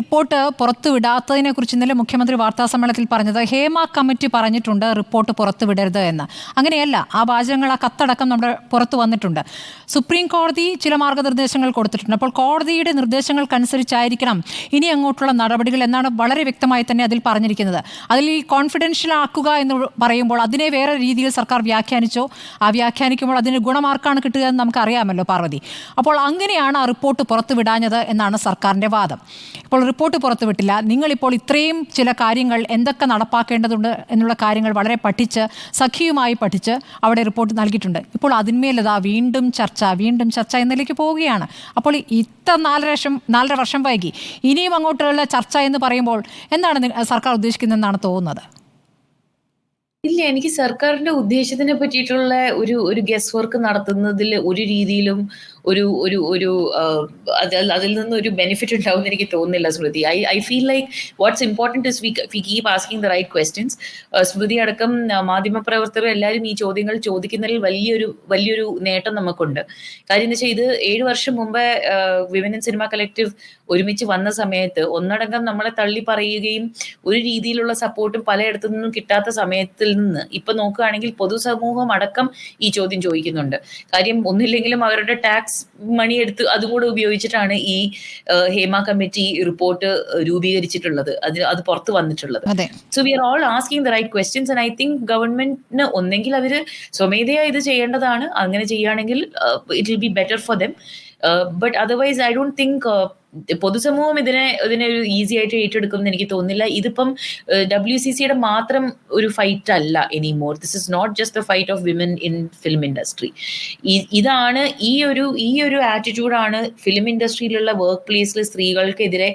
Report പുറത്തുവിടാത്തതിനെ കുറിച്ച് ഇന്നലെ മുഖ്യമന്ത്രി വാർത്താ സമ്മേളനത്തിൽ പറഞ്ഞത് ഹേമ കമ്മിറ്റി പറഞ്ഞിട്ടുണ്ട് റിപ്പോർട്ട് പുറത്തുവിടരുത് എന്ന്. അങ്ങനെയല്ല ആ വാചകങ്ങൾ ആ കത്തടക്കം നമ്മുടെ പുറത്തു വന്നിട്ടുണ്ട്. സുപ്രീം കോടതി ചില മാർഗനിർദ്ദേശങ്ങൾ കൊടുത്തിട്ടുണ്ട്. അപ്പോൾ കോടതിയുടെ നിർദ്ദേശങ്ങൾക്കനുസരിച്ചായിരിക്കണം ഇനി അങ്ങോട്ടുള്ള നടപടികൾ എന്നാണ് വളരെ വ്യക്തമായി തന്നെ അതിൽ പറഞ്ഞിരിക്കുന്നത്. അതിൽ ഈ കോൺഫിഡൻഷ്യൽ ആക്കുക എന്ന് പറയുമ്പോൾ അതിനെ വേറെ രീതിയിൽ സർക്കാർ വ്യാഖ്യാനിച്ചോ ആ വ്യാഖ്യാനിക്കുമ്പോൾ അതിന് ഗുണമാർക്കാണ് കിട്ടുക എന്ന് നമുക്കറിയാമല്ലോ പാർവതി. അപ്പോൾ അങ്ങനെയാണ് ആ റിപ്പോർട്ട് പുറത്തുവിടാഞ്ഞത് എന്നാണ് സർക്കാരിന്റെ വാദം. ഇപ്പോൾ റിപ്പോർട്ട് പുറത്തുവിട്ടില്ല. നിങ്ങളിപ്പോൾ ഇത്രയും ചില കാര്യങ്ങൾ എന്തൊക്കെ നടപ്പാക്കേണ്ടതുണ്ട് എന്നുള്ള കാര്യങ്ങൾ വളരെ പഠിച്ച് സഖിയുമായി പഠിച്ച് അവിടെ റിപ്പോർട്ട് നൽകിയിട്ടുണ്ട്. ഇപ്പോൾ അതിന്മേലതാ വീണ്ടും ചർച്ച വീണ്ടും ചർച്ച എന്നതിലേക്ക് പോവുകയാണ്. അപ്പോൾ ഇത്ര നാലര വർഷം നാലര വർഷം വൈകി. ഇനിയും അങ്ങോട്ടുള്ള ചർച്ച എന്ന് പറയുമ്പോൾ എന്താണ് സർക്കാർ ഉദ്ദേശിക്കുന്നതെന്നാണ് തോന്നുന്നത്? ഇല്ല എനിക്ക് സർക്കാരിന്റെ ഉദ്ദേശത്തിനെ പറ്റിയിട്ടുള്ള ഒരു ഒരു ഗസ് വർക്ക് നടത്തുന്നതിൽ ഒരു രീതിയിലും ഒരു ഒരു ഒരു അതിൽ നിന്ന് ഒരു ബെനിഫിറ്റ് ഉണ്ടാവും എനിക്ക് തോന്നുന്നില്ല Smriti. I I feel like what's important is we keep asking the right questions Smriti അടക്കം മാധ്യമ മാധ്യമപ്രവർത്തകർ എല്ലാവരും ഈ ചോദ്യങ്ങൾ ചോദിക്കുന്നതിൽ വലിയൊരു വലിയൊരു നേട്ടം നമുക്കുണ്ട്. കാര്യം എന്ന് വെച്ചാൽ ഇത് ഏഴ് വർഷം മുമ്പേ വിമൻ സിനിമ കളക്റ്റീവ് ഒരുമിച്ച് വന്ന സമയത്ത് ഒന്നടങ്കം നമ്മളെ തള്ളി പറയുകയും ഒരു രീതിയിലുള്ള സപ്പോർട്ടും പലയിടത്തു നിന്നും കിട്ടാത്ത സമയത്തിൽ നിന്ന്. ഇപ്പൊ നോക്കുകയാണെങ്കിൽ പൊതുസമൂഹം അടക്കം ഈ ചോദ്യം ചോദിക്കുന്നുണ്ട്. കാര്യം ഒന്നില്ലെങ്കിലും അവരുടെ ടാക്സ് മണി എടുത്ത് അതുകൂടെ ഉപയോഗിച്ചിട്ടാണ് ഈ ഹേമ കമ്മിറ്റി റിപ്പോർട്ട് രൂപീകരിച്ചിട്ടുള്ളത്. അത് അത് പുറത്ത് വന്നിട്ടുള്ളത്. So we are all asking the right questions and I think ഗവൺമെന്റിന് ഒന്നെങ്കിൽ അവർ സ്വമേധയാ ഇത് ചെയ്യേണ്ടതാണ്. അങ്ങനെ ചെയ്യുകയാണെങ്കിൽ it will be better for them but otherwise I don't think പൊതുസമൂഹം ഇതിനെ ഇതിനെ ഒരു ഈസി ആയിട്ട് ഏറ്റെടുക്കും എന്ന് എനിക്ക് തോന്നുന്നില്ല. ഇതിപ്പം ഡബ്ല്യു സി സിയുടെ മാത്രം ഒരു ഫൈറ്റ് അല്ല anymore this is not just the fight of women in film industry ഇതാണ് ഈ ഒരു ഈ ഒരു ആറ്റിറ്റ്യൂഡാണ് ഫിലിം ഇൻഡസ്ട്രിയിലുള്ള വർക്ക് പ്ലേസിൽ സ്ത്രീകൾക്കെതിരെ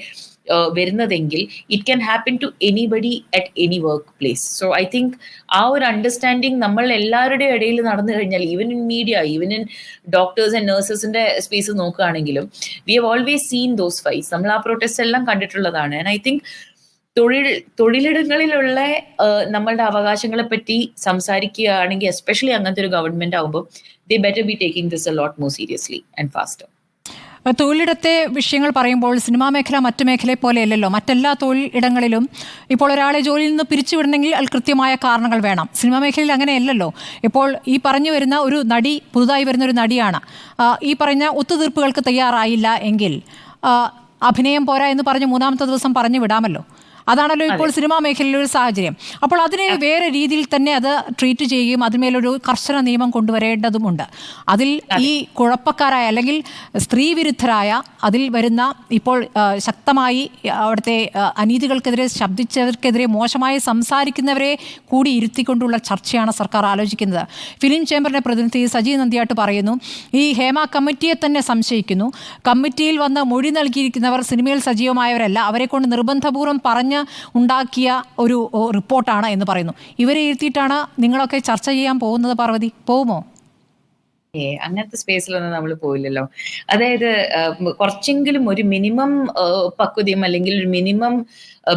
വരുന്നതെങ്കിൽ it can happen to anybody at any work place so I think ആ ഒരു അണ്ടർസ്റ്റാൻഡിങ് നമ്മൾ എല്ലാവരുടെ ഇടയിൽ നടന്നു കഴിഞ്ഞാൽ even in media even in doctors and നഴ്സസിന്റെ space നോക്കുകയാണെങ്കിലും we have always seen those fights നമ്മൾ ആ പ്രൊട്ടസ്റ്റ് എല്ലാം കണ്ടിട്ടുള്ളതാണ്. ആൻഡ് ഐ തിങ്ക് തൊഴിൽ തൊഴിലിടങ്ങളിലുള്ള നമ്മളുടെ അവകാശങ്ങളെ പറ്റി സംസാരിക്കുകയാണെങ്കിൽ എസ്പെഷ്യലി അങ്ങനത്തെ ഒരു ഗവൺമെന്റ് ആകുമ്പോൾ they better be taking this a lot more seriously and faster തൊഴിലിടത്തെ വിഷയങ്ങൾ പറയുമ്പോൾ സിനിമാ മേഖല മറ്റു മേഖലയെ പോലെയല്ലല്ലോ. മറ്റെല്ലാ തൊഴിൽ ഇടങ്ങളിലും ഇപ്പോൾ ഒരാളെ ജോലിയിൽ നിന്ന് പിരിച്ചുവിടണമെങ്കിൽ അത് കൃത്യമായ കാരണങ്ങൾ വേണം. സിനിമാ മേഖലയിൽ അങ്ങനെയല്ലല്ലോ. ഇപ്പോൾ ഈ പറഞ്ഞു വരുന്ന ഒരു നടി പുതുതായി വരുന്ന ഒരു നടിയാണ് ഈ പറഞ്ഞ ഒത്തുതീർപ്പുകൾക്ക് തയ്യാറായില്ല എങ്കിൽ അഭിനയം പോരാ എന്ന് പറഞ്ഞ് മൂന്നാമത്തെ ദിവസം പറഞ്ഞു വിടാമല്ലോ. അതാണല്ലോ ഇപ്പോൾ സിനിമാ മേഖലയിലെ ഒരു സാഹചര്യം. അപ്പോൾ അതിനെ വേറെ രീതിയിൽ തന്നെ അത് ട്രീറ്റ് ചെയ്യുകയും അതിന്മേലൊരു കർശന നിയമം കൊണ്ടുവരേണ്ടതുമുണ്ട്. അതിൽ ഈ കുഴപ്പക്കാരായ അല്ലെങ്കിൽ സ്ത്രീവിരുദ്ധരായ അതിൽ വരുന്ന ഇപ്പോൾ ശക്തമായി അവിടുത്തെ അനീതികൾക്കെതിരെ ശബ്ദിച്ചവർക്കെതിരെ മോശമായി സംസാരിക്കുന്നവരെ കൂടി ഇരുത്തിക്കൊണ്ടുള്ള ചർച്ചയാണ് സർക്കാർ ആലോചിക്കുന്നത്. ഫിലിം ചേംബറിന്റെ പ്രതിനിധി സജി നന്ദിയാട്ട് പറയുന്നു ഈ ഹേമ കമ്മിറ്റിയെ തന്നെ സംശയിക്കുന്നു. കമ്മിറ്റിയിൽ വന്ന് മൊഴി നൽകിയിരിക്കുന്നവർ സിനിമയിൽ സജീവമായവരല്ല. അവരെ കൊണ്ട് നിർബന്ധപൂർവം പറഞ്ഞ് ഉണ്ടാക്കിയ ഒരു റിപ്പോർട്ടാണ് എന്ന് പറയുന്നു. ഇവരെ ഇരുത്തിയിട്ടാണ് നിങ്ങളൊക്കെ ചർച്ച ചെയ്യാൻ പോകുന്നത് പാർവതി? പോകുമോ? ഏ അങ്ങനത്തെ സ്പേസിലൊന്നും നമ്മൾ പോയില്ലല്ലോ. അതായത് കുറച്ചെങ്കിലും ഒരു മിനിമം പക്വതയും അല്ലെങ്കിൽ ഒരു minimum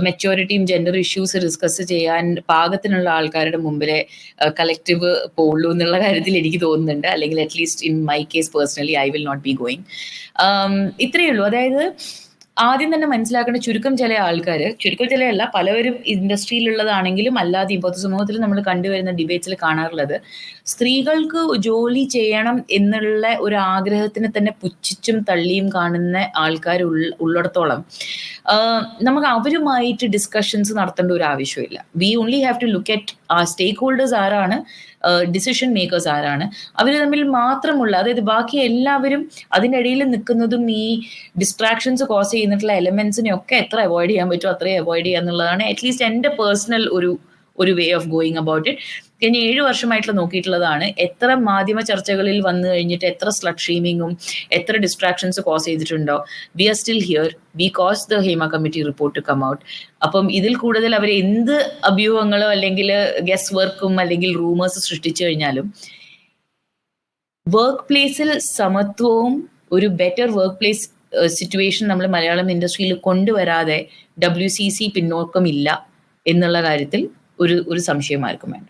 maturity gender issues discuss ചെയ്യാൻ പാകത്തിനുള്ള ആൾക്കാരുടെ മുമ്പിലെ കളക്റ്റീവ് പോളു എന്നുള്ള കാര്യത്തിൽ എനിക്ക് തോന്നുന്നുണ്ട്. അല്ലെങ്കിൽ at least in my case personally I will not be going ഇത്രയേ ഉള്ളൂ. അതായത് ആദ്യം തന്നെ മനസ്സിലാക്കേണ്ട ചുരുക്കം ചില ആൾക്കാർ ചുരുക്കം ചിലയല്ല പലവരും ഇൻഡസ്ട്രിയിലുള്ളതാണെങ്കിലും അല്ലാതെയും പൊതുസമൂഹത്തിൽ നമ്മൾ കണ്ടുവരുന്ന ഡിബേറ്റ്സിൽ കാണാറുള്ളത്. സ്ത്രീകൾക്ക് ജോലി ചെയ്യണം എന്നുള്ള ഒരു ആഗ്രഹത്തിനെ തന്നെ പുച്ഛിച്ചും തള്ളിയും കാണുന്ന ആൾക്കാർ ഉള്ള- ഉള്ളിടത്തോളം നമുക്ക് അവരുമായിട്ട് ഡിസ്കഷൻസ് നടത്തേണ്ട ഒരു ആവശ്യമില്ല. We only have to look at ആ സ്റ്റേക്ക് ഹോൾഡേഴ്സ് ആരാണ് ഡിസിഷൻ മേക്കേഴ്സ് ആരാണ്. അവർ തമ്മിൽ മാത്രമുള്ള അതായത് ബാക്കി എല്ലാവരും അതിന്റെ ഇടയിൽ നിൽക്കുന്നതും ഈ ഡിസ്ട്രാക്ഷൻസ് കോസ് ചെയ്യുന്നിട്ടുള്ള എലമെന്റ്സിനെ ഒക്കെ എത്ര അവോയ്ഡ് ചെയ്യാൻ പറ്റുമോ അത്രയും അവോയ്ഡ് ചെയ്യുക എന്നുള്ളതാണ് അറ്റ്ലീസ്റ്റ് എന്റെ പേഴ്സണൽ ഒരു ഒരു way of going about it കഴിഞ്ഞ ഏഴ് വർഷമായിട്ടുള്ള നോക്കിയിട്ടുള്ളതാണ് എത്ര മാധ്യമ ചർച്ചകളിൽ വന്നു കഴിഞ്ഞിട്ട് എത്ര സ്ലട്ട് ഷീമിങ്ങും എത്ര ഡിസ്ട്രാക്ഷൻസ് കോസ് ചെയ്തിട്ടുണ്ടോ. We are still here we cause the Hema committee report come out അപ്പം ഇതിൽ കൂടുതൽ അവർ എന്ത് അഭ്യൂഹങ്ങളോ അല്ലെങ്കിൽ ഗസ് വർക്കും അല്ലെങ്കിൽ റൂമേഴ്സ് സൃഷ്ടിച്ചു കഴിഞ്ഞാലും വർക്ക് പ്ലേസിൽ സമത്വവും ഒരു ബെറ്റർ വർക്ക് പ്ലേസ് സിറ്റുവേഷൻ നമ്മൾ മലയാളം ഇൻഡസ്ട്രിയിൽ കൊണ്ടുവരാതെ ഡബ്ല്യു സി സി പിന്നോക്കമില്ല എന്നുള്ള കാര്യത്തിൽ ഒരു ഒരു സംശയം ആർക്കും വേണ്ട